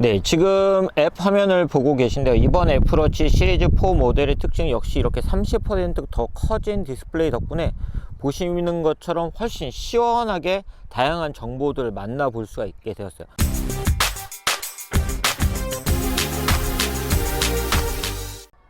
네, 지금 앱 화면을 보고 계신데요. 이번 애플워치 시리즈 4 모델의 특징 역시 이렇게 30%더 커진 디스플레이 덕분에 보시는 것처럼 훨씬 시원하게 다양한 정보들을 만나볼 수가 있게 되었어요.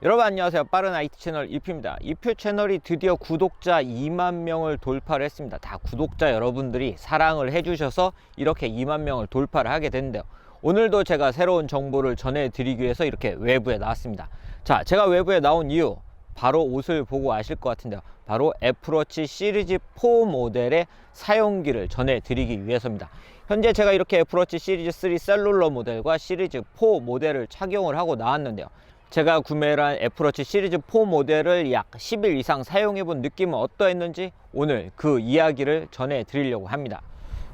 여러분 안녕하세요 빠른 IT 채널 이표입니다 이표 채널이 드디어 구독자 2만 명을 돌파를 했습니다 다 구독자 여러분들이 사랑을 해주셔서 이렇게 2만 명을 돌파를 하게 됐는데요 오늘도 제가 새로운 정보를 전해드리기 위해서 이렇게 외부에 나왔습니다. 자 제가 외부에 나온 이유 바로 옷을 보고 아실 것 같은데요. 바로 애플워치 시리즈 4 모델의 사용기를 전해드리기 위해서입니다. 현재 제가 이렇게 애플워치 시리즈 3 셀룰러 모델과 시리즈 4 모델을 착용을 하고 나왔는데요. 제가 구매를 한 애플워치 시리즈 4 모델을 약 10일 이상 사용해 본 느낌은 어떠했는지 오늘 그 이야기를 전해 드리려고 합니다.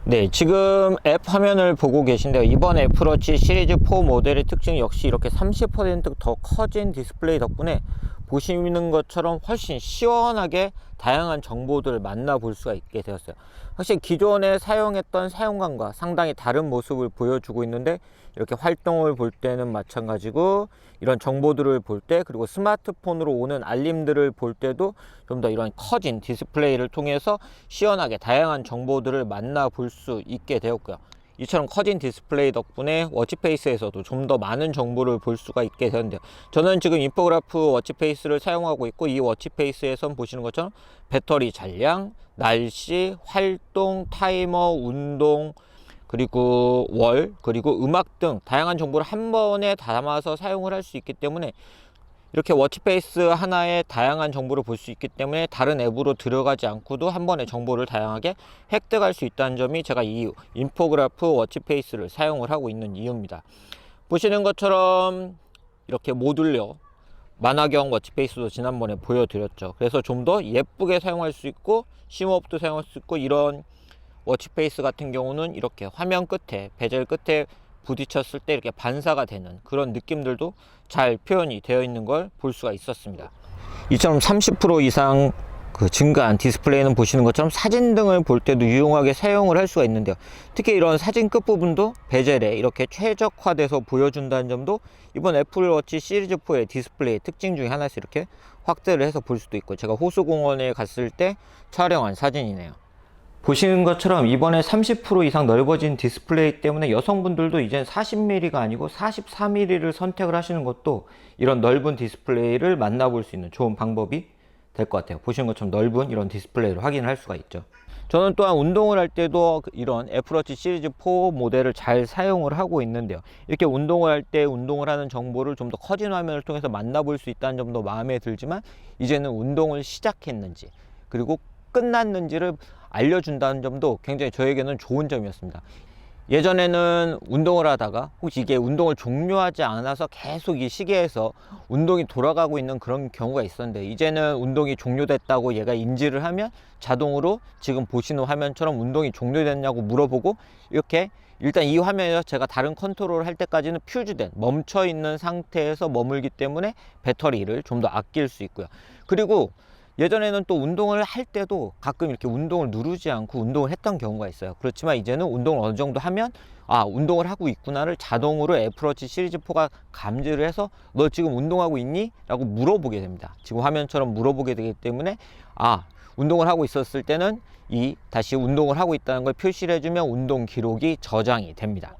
네, 지금 앱 화면을 보고 계신데요. 이번 애플워치 시리즈 4 모델의 특징 역시 이렇게 30%더 커진 디스플레이 덕분에 보시는 것처럼 훨씬 시원하게 다양한 정보들을 만나볼 수가 있게 되었어요. 확실히 기존에 사용했던 사용감과 상당히 다른 모습을 보여주고 있는데 이렇게 활동을 볼 때는 마찬가지고 이런 정보들을 볼 때 그리고 스마트폰으로 오는 알림들을 볼 때도 좀 더 이런 커진 디스플레이를 통해서 시원하게 다양한 정보들을 만나볼 수 있게 되었고요. 이처럼 커진 디스플레이 덕분에 워치페이스에서도 좀 더 많은 정보를 볼 수가 있게 되는데요. 저는 지금 인포그래프 워치페이스를 사용하고 있고 이 워치페이스에선 보시는 것처럼 배터리 잔량, 날씨, 활동, 타이머, 운동, 그리고 월, 그리고 음악 등 다양한 정보를 한 번에 담아서 사용을 할 수 있기 때문에 이렇게 워치페이스 하나에 다양한 정보를 볼 수 있기 때문에 다른 앱으로 들어가지 않고도 한 번에 정보를 다양하게 획득할 수 있다는 점이 제가 이 인포그래프 워치페이스를 사용을 하고 있는 이유입니다. 보시는 것처럼 이렇게 모듈러 만화경 워치페이스도 지난번에 보여드렸죠. 그래서 좀 더 예쁘게 사용할 수 있고 심호흡도 사용할 수 있고 이런 워치페이스 같은 경우는 이렇게 화면 끝에 베젤 끝에 부딪혔을 때 이렇게 반사가 되는 그런 느낌들도 잘 표현이 되어 있는 걸 볼 수가 있었습니다. 이처럼 30% 이상 그 증가한 디스플레이는 보시는 것처럼 사진 등을 볼 때도 유용하게 사용을 할 수가 있는데요. 특히 이런 사진 끝 부분도 베젤에 이렇게 최적화돼서 보여준다는 점도 이번 애플워치 시리즈 4의 디스플레이 특징 중에 하나씩 이렇게 확대를 해서 볼 수도 있고 제가 호수공원에 갔을 때 촬영한 사진이네요. 보시는 것처럼 이번에 30% 이상 넓어진 디스플레이 때문에 여성분들도 이제 40mm가 아니고 44mm를 선택을 하시는 것도 이런 넓은 디스플레이를 만나볼 수 있는 좋은 방법이 될 것 같아요. 보시는 것처럼 넓은 이런 디스플레이를 확인을 할 수가 있죠. 저는 또한 운동을 할 때도 이런 애플워치 시리즈 4 모델을 잘 사용을 하고 있는데요. 이렇게 운동을 할 때 운동을 하는 정보를 좀 더 커진 화면을 통해서 만나볼 수 있다는 점도 마음에 들지만 이제는 운동을 시작했는지 그리고 끝났는지를 알려준다는 점도 굉장히 저에게는 좋은 점이었습니다. 예전에는 운동을 하다가 혹시 이게 운동을 종료하지 않아서 계속 이 시계에서 운동이 돌아가고 있는 그런 경우가 있었는데 이제는 운동이 종료됐다고 얘가 인지를 하면 자동으로 지금 보시는 화면처럼 운동이 종료됐냐고 물어보고 이렇게 일단 이 화면에서 제가 다른 컨트롤을 할 때까지는 퓨즈된 멈춰 있는 상태에서 머물기 때문에 배터리를 좀 더 아낄 수 있고요. 그리고 예전에는 또 운동을 할 때도 가끔 이렇게 운동을 누르지 않고 운동을 했던 경우가 있어요. 그렇지만 이제는 운동을 어느 정도 하면 아, 운동을 하고 있구나를 자동으로 애플워치 시리즈 4가 감지를 해서 너 지금 운동하고 있니? 라고 물어보게 됩니다. 지금 화면처럼 물어보게 되기 때문에 아, 운동을 하고 있었을 때는 이 다시 운동을 하고 있다는 걸 표시를 해주면 운동 기록이 저장이 됩니다.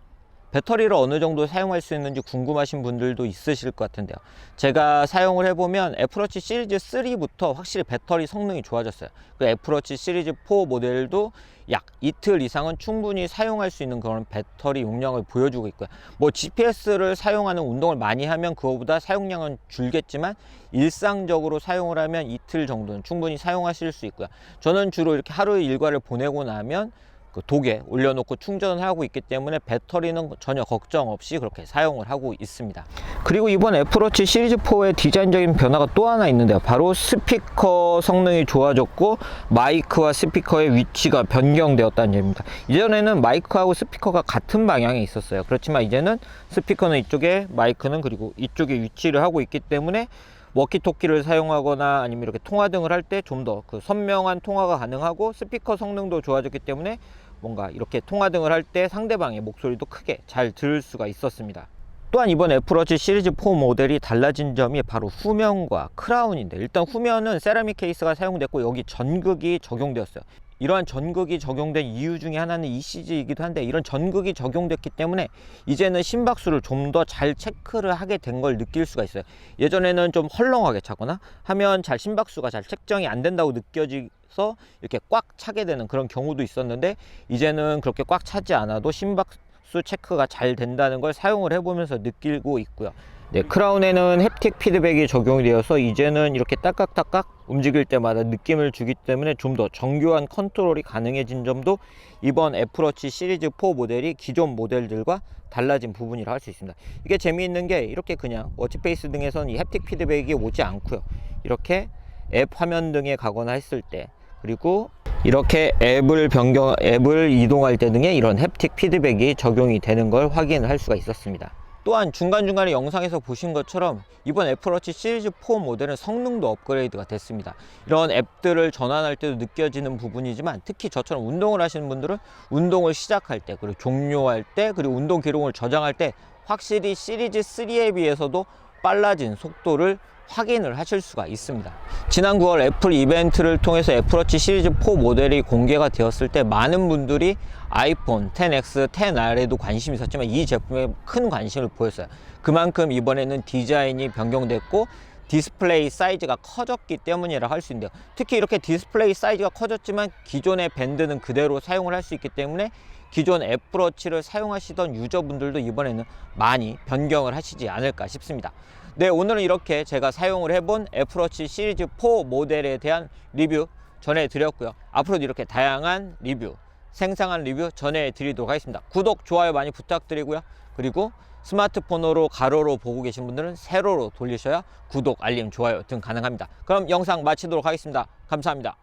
배터리를 어느 정도 사용할 수 있는지 궁금하신 분들도 있으실 것 같은데요. 제가 사용을 해보면 애플워치 시리즈 3부터 확실히 배터리 성능이 좋아졌어요. 그 애플워치 시리즈 4 모델도 약 이틀 이상은 충분히 사용할 수 있는 그런 배터리 용량을 보여주고 있고요. 뭐 GPS를 사용하는 운동을 많이 하면 그거보다 사용량은 줄겠지만 일상적으로 사용을 하면 이틀 정도는 충분히 사용하실 수 있고요. 저는 주로 이렇게 하루 일과를 보내고 나면 그 독에 올려놓고 충전을 하고 있기 때문에 배터리는 전혀 걱정 없이 그렇게 사용을 하고 있습니다. 그리고 이번 애플워치 시리즈 4의 디자인적인 변화가 또 하나 있는데요. 바로 스피커 성능이 좋아졌고 마이크와 스피커의 위치가 변경되었다는 점입니다. 이전에는 마이크하고 스피커가 같은 방향에 있었어요. 그렇지만 이제는 스피커는 이쪽에 마이크는 그리고 이쪽에 위치를 하고 있기 때문에 워키토키를 사용하거나 아니면 이렇게 통화 등을 할 때 좀 더 그 선명한 통화가 가능하고 스피커 성능도 좋아졌기 때문에 뭔가 이렇게 통화 등을 할 때 상대방의 목소리도 크게 잘 들을 수가 있었습니다. 또한 이번 애플워치 시리즈 4 모델이 달라진 점이 바로 후면과 크라운인데 일단 후면은 세라믹 케이스가 사용됐고 여기 전극이 적용되었어요. 이러한 전극이 적용된 이유 중에 하나는 ECG이기도 한데 이런 전극이 적용됐기 때문에 이제는 심박수를 좀 더 잘 체크를 하게 된 걸 느낄 수가 있어요. 예전에는 좀 헐렁하게 차거나 하면 잘 심박수가 잘 책정이 안 된다고 느껴져서 이렇게 꽉 차게 되는 그런 경우도 있었는데 이제는 그렇게 꽉 차지 않아도 심박 수 체크가 잘 된다는 걸 사용을 해보면서 느끼고 있고요. 네, 크라운에는 햅틱 피드백이 적용이 되어서 이제는 이렇게 딸깍딸깍 움직일 때마다 느낌을 주기 때문에 좀 더 정교한 컨트롤이 가능해진 점도 이번 애플워치 시리즈 4 모델이 기존 모델들과 달라진 부분이라 할 수 있습니다. 이게 재미있는 게 이렇게 그냥 워치페이스 등에서는 이 햅틱 피드백이 오지 않고요. 이렇게 앱 화면 등에 가거나 했을 때 그리고 이렇게 앱을 변경 앱을 이동할 때 등의 이런 햅틱 피드백이 적용이 되는 걸 확인을 할 수가 있었습니다. 또한 중간중간에 영상에서 보신 것처럼 이번 애플워치 시리즈 4 모델은 성능도 업그레이드가 됐습니다. 이런 앱들을 전환할 때도 느껴지는 부분이지만 특히 저처럼 운동을 하시는 분들은 운동을 시작할 때 그리고 종료할 때 그리고 운동 기록을 저장할 때 확실히 시리즈 3에 비해서도 빨라진 속도를 확인을 하실 수가 있습니다. 지난 9월 애플 이벤트를 통해서 애플워치 시리즈 4 모델이 공개가 되었을 때 많은 분들이 아이폰 10X, 10R에도 관심이 있었지만 이 제품에 큰 관심을 보였어요. 그만큼 이번에는 디자인이 변경됐고 디스플레이 사이즈가 커졌기 때문이라 할 수 있는데요. 특히 이렇게 디스플레이 사이즈가 커졌지만 기존의 밴드는 그대로 사용을 할 수 있기 때문에 기존 애플워치를 사용하시던 유저분들도 이번에는 많이 변경을 하시지 않을까 싶습니다. 네, 오늘은 이렇게 제가 사용을 해본 애플워치 시리즈 4 모델에 대한 리뷰 전해드렸고요. 앞으로도 이렇게 다양한 리뷰, 생생한 리뷰 전해드리도록 하겠습니다. 구독, 좋아요 많이 부탁드리고요. 그리고 스마트폰으로 가로로 보고 계신 분들은 세로로 돌리셔야 구독, 알림, 좋아요 등 가능합니다. 그럼 영상 마치도록 하겠습니다. 감사합니다.